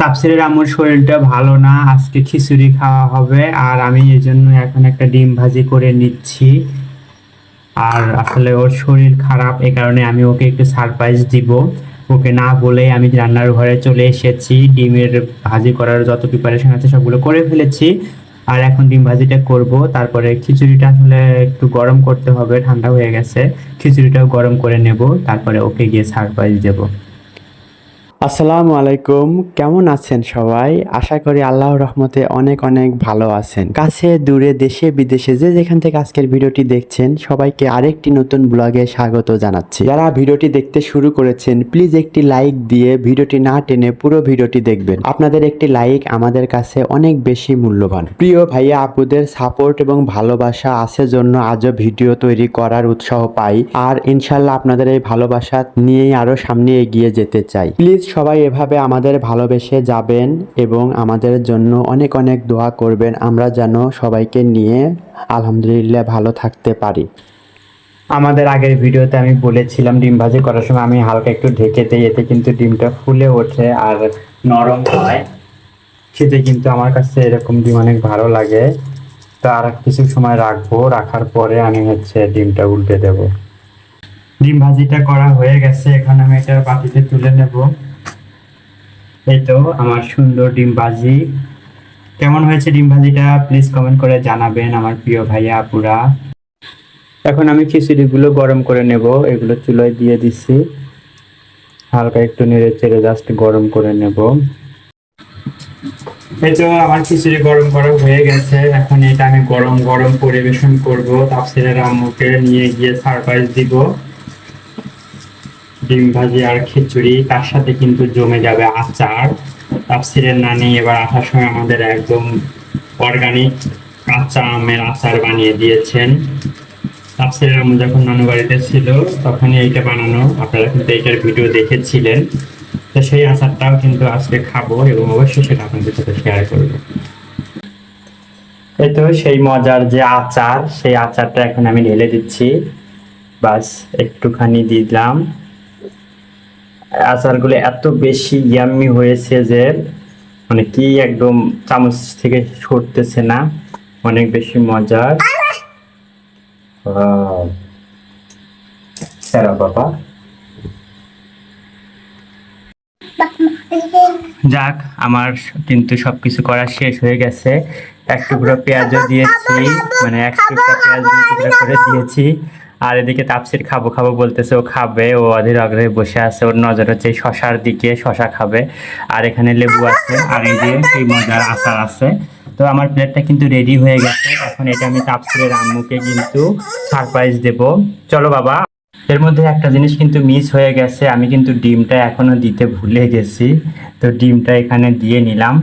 তাপসিরের আমার শরীরটা ভালো না, আজকে খিচুড়ি খাওয়া হবে, আর আমি এই জন্য এখন একটা ডিম ভাজি করে নিচ্ছি। আর আসলে ওর শরীর খারাপ এই কারণে আমি ওকে একটু সারপ্রাইজ দিব। ওকে না বলে আমি রান্নার ঘরে চলে এসেছি, ডিমের ভাজি করার যত প্রিপারেশন আছে সবগুলো করে ফেলেছি। আর এখন ডিম ভাজিটা করব, তারপরে খিচুড়িটা আসলে একটু গরম করতে হবে, ঠান্ডা হয়ে গেছে, খিচুড়িটাও গরম করে নেব, তারপরে ওকে গিয়ে সারপ্রাইজ দেবো। আসসালামু আলাইকুম। কেমন আছেন সবাই? আশা করি আল্লাহর রহমতে অনেক অনেক ভালো আছেন। কাছে, দূরে, দেশে, বিদেশে যে যেখান থেকে আজকের ভিডিওটি দেখছেন, সবাইকে আরেকটি নতুন ব্লগে স্বাগত জানাচ্ছি। যারা ভিডিওটি দেখতে শুরু করেছেন প্লিজ একটি লাইক দিয়ে ভিডিওটি না টেনে পুরো ভিডিওটি দেখবেন। আপনাদের একটি লাইক আমাদের কাছে অনেক বেশি মূল্যবান। প্রিয় ভাইয়া, আপুদের সাপোর্ট এবং ভালোবাসা আছে জন্য আজও ভিডিও তৈরি করার উৎসাহ পাই। আর ইনশাল্লাহ আপনাদের এই ভালোবাসা নিয়েই আরও সামনে এগিয়ে যেতে চাই। প্লিজ সবাই এভাবে আমাদের ভালোবেসে যাবেন এবং আমাদের জন্য অনেক অনেক দোয়া করবেন। আমরা যেন সবাইকে নিয়ে আলহামদুলিল্লাহ ভালো থাকতে পারি। আমাদের আগের ভিডিওতে আমি বলেছিলাম ডিম ভাজি করার সময় আমি হালকা একটু ঢেকে দিই, এতে কিন্তু ডিমটা ফুলে ওঠে আর নরম হয়। খেতে কিন্তু আমার কাছে এরকম ডিম অনেক ভালো লাগে। তো আর কিছু সময় রাখব, রাখার পরে আমি হচ্ছে ডিমটা উল্টে দেব। ডিম ভাজিটা করা হয়ে গেছে, এখন আমি এটা বাটিতে তুলে নেব। এই তো আমার সুন্দর ডিম ভাজি কেমন হয়েছে ডিম ভাজিটা প্লিজ কমেন্ট করে জানাবেন আমার প্রিয় ভাইয়া, আপুরা। এখন আমি খিচুড়িগুলো গরম করে নেব, এগুলো চুলোয় দিয়ে দিছি হালকা একটু নেড়ে চেড়ে জাস্ট গরম করে নেব। এই তো আমার খিচুড়ি গরম গরম হয়ে গেছে। এখন এটা আমি গরম গরম পরিবেশন করব। তাপসিরের আম্মুকে নিয়ে গিয়ে সারপ্রাইজ দিব। ডিম ভাজি আর খিচুড়ি, তার সাথে কিন্তু জমে যাবে আচার। তাপসিরের নানি এবার আসার সময় আমাদের একদম অর্গানিক কাঁচা আমের আচার বানিয়ে দিয়েছেন। তাপসিরের আম্মু যখন নানু বাড়িতে ছিল, তখনই এইটা বানানো। আপনারা কিন্তু এইটার ভিডিও দেখেছিলেন। তো সেই আচারটাও কিন্তু আজকে খাব এবং অবশ্যই সেটা আপনাদের সাথে শেয়ার করব। এই তো সেই মজার যে আচার, সেই আচারটা এখন আমি ঢেলে দিচ্ছি। বাস একটুখানি দিলাম। আচারগুলো এত বেশি ইয়াম্মি হয়েছে যে মানে কি একদম চামচ থেকে সরতেছে না। অনেক বেশি মজার। বাবা। যাক, আমার কিন্তু সবকিছু করা শেষ হয়ে গেছে। এক টুকরো পেঁয়াজও দিয়েছি মানে এক টুকরো পেঁয়াজ করে দিয়েছি। আর এদিকে তাপসির খাব খাব বলতেছে, ও খাবে, ও অধীর আগ্রহে বসে আছে, ওর নজর হচ্ছে শশার দিকে, শশা খাবে। আর এখানে লেবু আছে, আর এই যে এই মজার আচার আছে। তো আমার প্লেটটা কিন্তু রেডি হয়ে গেছে, এখন এটা আমি তাপসিরের আম্মুকে কিন্তু সারপ্রাইজ দেব। চলো বাবা, এর মধ্যে একটা জিনিস কিন্তু মিস হয়ে গেছে, আমি কিন্তু ডিমটা এখনও দিতে ভুলে গেছি। তো ডিমটা এখানে দিয়ে নিলাম।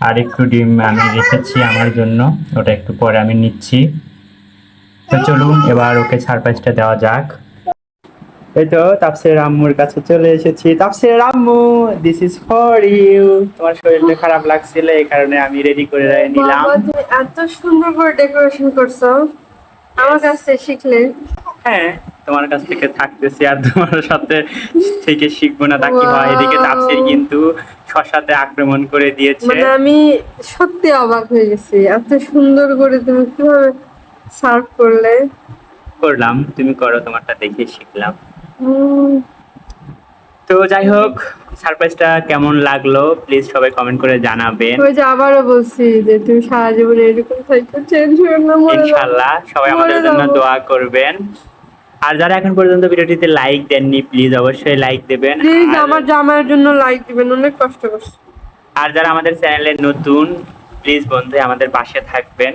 আর একটু ডিম আমি রেখেছি আমার জন্য, ওটা একটু পরে আমি নিচ্ছি। তো চলুন এবার ওকে সারপ্রাইজটা দেওয়া যাক। এই তো তাপসের আম্মুর কাছে চলে এসেছি। তাপসের আম্মু দিস ইজ ফর ইউ তোমার শরীরটা খারাপ লাগছিল এই কারণে আমি রেডি করে নিলাম। তুমি এত সুন্দর করে ডেকোরেশন করছ। আমার কাছ থেকে শিখলে। হ্যাঁ তোমার কাছ থেকে থাকতেছি আর তোমার সাথে থেকে শিখব না তা কি হয়? এদিকে. তাপসির কিন্তু শশাতে আক্রমণ করে দিয়েছে। মানে আমি সত্যি অবাক হয়ে গেছি এত সুন্দর করে তুমি কীভাবে সার্ভ করলে? করলাম তুমি করো তোমারটা দেখে শিখলাম। তো যাই হোক সারপ্রাইজটা কেমন লাগল? প্লিজ সবাই কমেন্ট করে জানাবেন। ওই যে আবারও বলছি যে তুমি সারা জীবনে এরকম থাকো চেঞ্জ হয়ে না। ইনশাআল্লাহ সবাই আমাদের জন্য দোয়া করবেন। আর যারা এখন পর্যন্ত ভিডিওটিতে লাইক দেননি প্লিজ অবশ্যই লাইক দেবেন। প্লিজ আমার জামাইয়ের জন্য লাইক দিবেন অনেক কষ্ট করছে। আর যারা আমাদের চ্যানেলে নতুন প্লিজ বন্ধু আমাদের পাশে থাকবেন।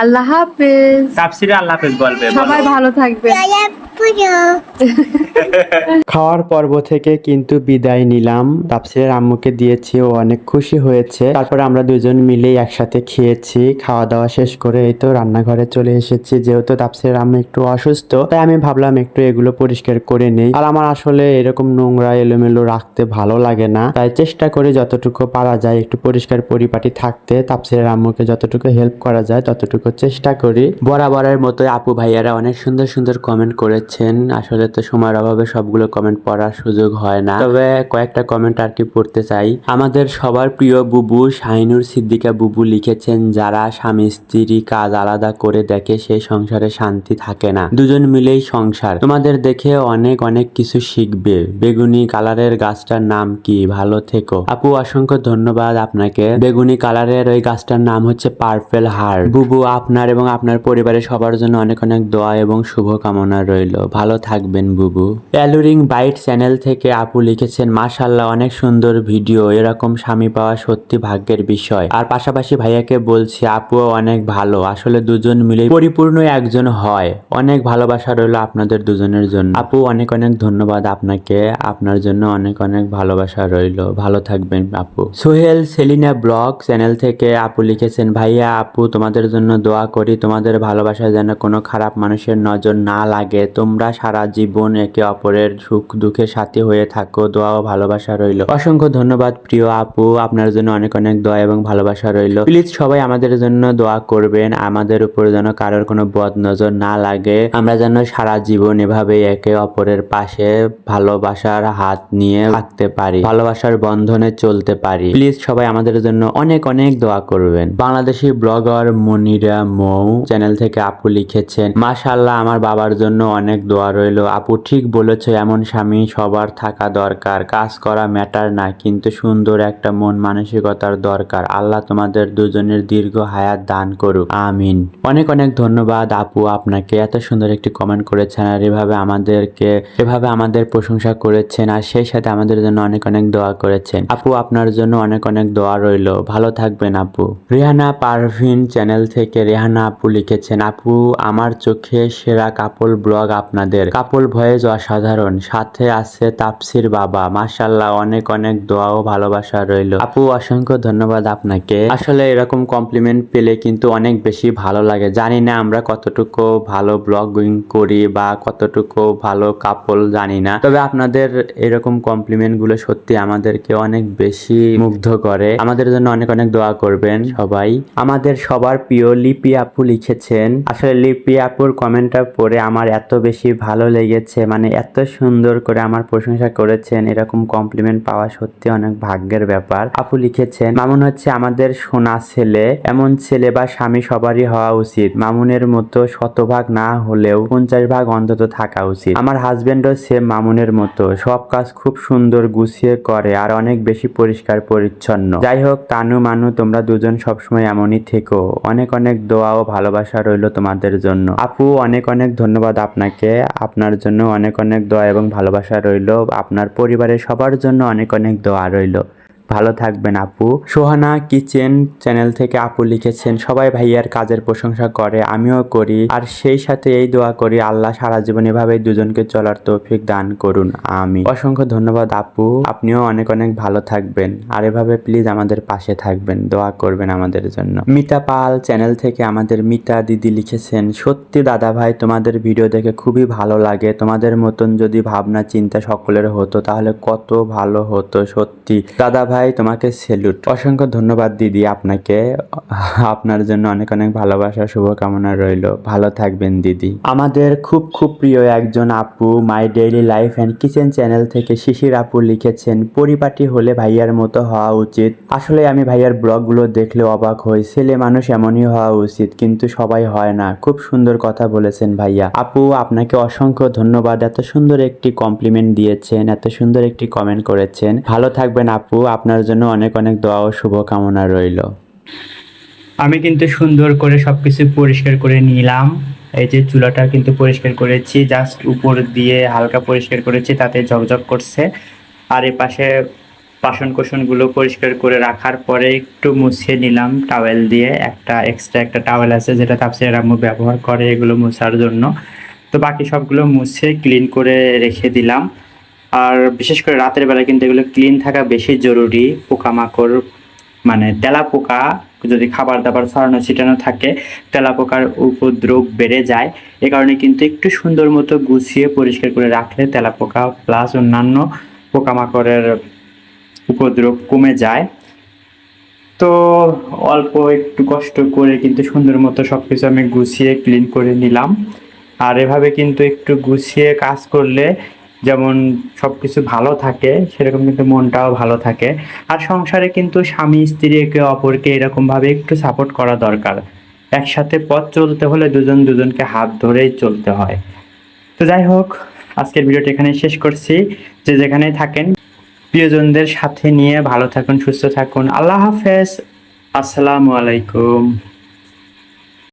আল্লাহ হাফেজ। তাপসিরে আল্লাহ হাফেজ বলবে সবাই ভালো থাকবেন। খাওয়ার পর্ব থেকে কিন্তু বিদায় নিলাম। তাপসিরের আম্মুকে দিয়েছি ও অনেক খুশি হয়েছে। তারপরে আমরা দুজন মিলেই একসাথে খেয়েছি খাওয়া দাওয়া শেষ করে এই তো রান্নাঘরে চলে এসেছি। যেহেতু তাপসিরের আম্মু একটু অসুস্থ তাই আমি ভাবলাম একটু এগুলো পরিষ্কার করে নেই। আর আমার আসলে এরকম নোংরা এলোমেলো রাখতে ভালো লাগে না। তাই চেষ্টা করি যতটুকু পারা যায় একটু পরিষ্কার পরিপাটি থাকতে। তাপসিরের আম্মুকে যতটুকু হেল্প করা যায় ততটুকু চেষ্টা করি। বরাবরের মতো আপু ভাইয়ারা অনেক সুন্দর সুন্দর কমেন্ট করেছেন। আসলে তো সময়ের অভাবে সবগুলো কমেন্ট পড়ার সুযোগ হয় না। তবে কয়েকটা কমেন্ট আর কি পড়তে চাই। আমাদের সবার প্রিয় বুবু শাহিনুর সিদ্দিকা বুবু লিখেছেন, যারা স্বামী, স্ত্রী, কাজ আলাদা করে দেখে সেই সংসারে শান্তি থাকে না। দুজন মিলেই সংসার। তোমাদের দেখে অনেক অনেক কিছু শিখবে। বেগুনি কালারের গাছটার নাম কি? ভালো থেকো। আপু, অসংখ্য ধন্যবাদ আপনাকে। বেগুনি কালারের ওই গাছটার নাম হচ্ছে পার্পেল হার্ট। বুবু আপনার এবং আপনার পরিবারের সবার জন্য অনেক অনেক দোয়া এবং শুভকামনা রইল। ভালো থাকবেন, বুবু। অ্যালুরিং বাইট চ্যানেল থেকে আপু লিখেছেন মাশাল্লাহ অনেক সুন্দর ভিডিও। এরকম স্বামী পাওয়া সত্যি ভাগ্যের বিষয়। আর পাশাপাশি ভাইয়াকে বলছি, আপুও অনেক ভালো। আসলে দুজন মিলে পরিপূর্ণ একজন হয়। অনেক ভালোবাসা রইল আপনাদের দুজনের জন্য। আপু, অনেক অনেক ধন্যবাদ আপনাকে। আপনার জন্য অনেক অনেক ভালোবাসা রইল। ভালো থাকবেন, আপু। সোহেল সেলিনা ব্লগ চ্যানেল থেকে আপু লিখেছেন, ভাইয়া, আপু, তোমাদের জন্য দোয়া করি, তোমাদের ভালোবাসা যেন কোনো খারাপ মানুষের নজর না লাগে। তোমরা সারা জীবন একে অপরের সুখ দুঃখের সাথী হয়ে থাকো, দোয়া ও ভালোবাসা রইল। অসংখ্য ধন্যবাদ প্রিয় আপু, আপনার জন্য অনেক অনেক দোয়া এবং ভালোবাসা রইল। প্লিজ সবাই আমাদের জন্য দোয়া করবেন, আমাদের উপর যেন কারোর কোনো বদ নজর না লাগে। আমরা যেন সারা জীবন এভাবে একে অপরের পাশে ভালোবাসার হাত নিয়ে থাকতে পারি, ভালোবাসার বন্ধনে চলতে পারি। প্লিজ সবাই আমাদের জন্য অনেক অনেক দোয়া করবেন। বাংলাদেশি ব্লগার মনিরা মৌ চ্যানেল থেকে আপু লিখেছেন মাশাল্লাহ আমার বাবার জন্য অনেক দোয়া রইল। আপু ঠিক বলেছ, এমন স্বামী সবার থাকা দরকার। কাজ করা ম্যাটার না, কিন্তু সুন্দর একটা মন মানসিকতার দরকার। আল্লাহ তোমাদের দুজনের দীর্ঘ হায়াত দান করুক। আমিন। অনেক অনেক ধন্যবাদ আপু আপনাকে। এত সুন্দর একটি কমেন্ট করেছেন আর এভাবে আমাদেরকে, এভাবে আমাদের প্রশংসা করেছেন আর সেই সাথে আমাদের জন্য অনেক অনেক দোয়া করেছেন। আপু, আপনার জন্য অনেক অনেক দোয়া রইল। ভালো থাকবেন আপু। রেহানা পারভিন চ্যানেল থেকে রেহানা আপু লিখেছেন, আপু, আমার চোখে সেরা কাপল ব্লগ আপনাদের। কাপল ভয়েস অসাধারণ, সাথে আছে তাপসির বাবা। মাশাল্লাহ অনেক অনেক দোয়া ও ভালোবাসা রইল। আপু, অসংখ্য ধন্যবাদ আপনাকে। আসলে এরকম কমপ্লিমেন্ট পেলে কিন্তু অনেক বেশি ভালো লাগে। জানি না আমরা কতটুকু ভালো ব্লগিং করি বা কতটুকু ভালো কাপল জানি না। তবে আপনাদের এরকম কমপ্লিমেন্টগুলো সত্যি আমাদেরকে অনেক বেশি মুগ্ধ করে। আমাদের জন্য অনেক অনেক দোয়া করবেন সবাই। আমাদের সবার প্রিয় লিপি আপু লিখেছেন, আসলে লিপি আপুর কমেন্টটা পড়ে আমার এত বেশি ভালো লেগেছে মানে এত সুন্দর করে আমার প্রশংসা করেছেন, এরকম কমপ্লিমেন্ট পাওয়া সত্যি অনেক ভাগ্যের ব্যাপার। আপু লিখেছেন, মামুন হচ্ছে আমাদের সোনা ছেলে, এমন ছেলে বা স্বামী সবারই হওয়া উচিত। মামুনের মতো শতভাগ না হলেও পঞ্চাশ ভাগ অন্তত থাকা উচিত। আমার হাজবেন্ডও সেম মামুনের মতো। সব কাজ খুব সুন্দর গুছিয়ে করে আর অনেক বেশি পরিষ্কার পরিচ্ছন্ন। যাই হোক, তানু, মানু, তোমরা দুজন সবসময় এমনই থেকো। অনেক অনেক দোয়া ও ভালোবাসা রইল তোমাদের জন্য। আপু, অনেক অনেক ধন্যবাদ আপনাকে। আপনার জন্য অনেক অনেক দোয়া এবং ভালোবাসা রইল। আপনার পরিবারের সবার জন্য অনেক অনেক দোয়া রইল। ভালো থাকবেন আপু। সোহানা কিচেন চ্যানেল থেকে আপু লিখেছেন, সবাই ভাইয়ার কাজের প্রশংসা করে, আমিও করি। আর সেই সাথে এই দোয়া করি, আল্লাহ সারা জীবন এভাবে দুজনকে চলার তৌফিক দান করুন আমি অসংখ্য ধন্যবাদ আপু, আপনিও অনেক অনেক ভালো থাকবেন। আর এভাবে প্লিজ আমাদের পাশে থাকবেন, দোয়া করবেন আমাদের জন্য। মিতা পাল চ্যানেল থেকে আমাদের মিতা দিদি লিখেছেন, সত্যি দাদা ভাই, তোমাদের ভিডিও দেখে খুবই ভালো লাগে। তোমাদের মতন যদি ভাবনা চিন্তা সকলের হতো, তাহলে কত ভালো হতো, সত্যি। দাদা ভাই তোমাকে সেলুট অসংখ্য ধন্যবাদ দিদি আপনাকে। আপনার জন্য অনেক অনেক ভালোবাসা, শুভকামনা রইল। ভালো থাকবেন দিদি। আমাদের খুব খুব প্রিয় একজন আপু my daily life and kitchen channel থেকে শিশির আপু লিখেছেন, পরিপাটি হলে ভাইয়ার মতো হওয়া উচিত। আসলে আমি ভাইয়ার ব্লগগুলো দেখলে অবাক হই। ছেলে মানুষ এমনই হওয়া উচিত, কিন্তু সবাই হয় না। খুব সুন্দর কথা বলেছেন ভাইয়া। আপু, আপনাকে অসংখ্য ধন্যবাদ। এত সুন্দর একটি কমপ্লিমেন্ট দিয়েছেন, এত সুন্দর একটি কমেন্ট করেছেন। ভালো থাকবেন আপু। আপনার জন্য অনেক অনেক দোয়া ও শুভকামনা রইল। আমি কিন্তু সুন্দর করে সবকিছু পরিষ্কার করে নিলাম। এই যে চুলাটা কিন্তু পরিষ্কার করেছি জাস্ট উপর দিয়ে হালকা পরিষ্কার করেছি, তাতে ঝকঝক করছে। আর এই পাশে বাসন কোসনগুলো পরিষ্কার করে রাখার পরে একটু মুছিয়ে নিলাম টাওয়েল দিয়ে। একটা এক্সট্রা একটা টাওয়েল আছে যেটা তাপসির আম্মু ব্যবহার করে এগুলো মোছার জন্য। তো বাকি সবগুলো মুছে ক্লিন করে রেখে দিলাম। আর বিশেষ করে রাতের বেলা কিন্তু এগুলো ক্লিন থাকা বেশি জরুরি। পোকামাকড় মানে তেলা পোকা যদি খাবার দাবার ছড়ানো ছিটানো থাকে তেলা পোকার উপদ্রব বেড়ে যায়। এ কারণে কিন্তু একটু সুন্দর মতো গুছিয়ে পরিষ্কার করে রাখলে তেলা পোকা প্লাস অন্যান্য পোকামাকড়ের উপদ্রব কমে যায়। তো অল্প একটু কষ্ট করে কিন্তু সুন্দর মতো সব কিছু আমি গুছিয়ে ক্লিন করে নিলাম। আর এভাবে কিন্তু একটু গুছিয়ে কাজ করলে যেমন সব কিছু ভালো থাকে, সেরকম কিন্তু মনটাও ভালো থাকে। আর সংসারে কিন্তু স্বামী, স্ত্রী, একে অপরকে এরকমভাবে একটু সাপোর্ট করা দরকার। একসাথে পথ চলতে হলে দুজন দুজনকে হাত ধরেই চলতে হয়। তো যাই হোক, আজকের ভিডিওটা এখানে শেষ করছি। যে যেখানে থাকেন, প্রিয়জনদের সাথে নিয়ে ভালো থাকুন, সুস্থ থাকুন। আল্লাহ হাফেজ। আসসালামু আলাইকুম।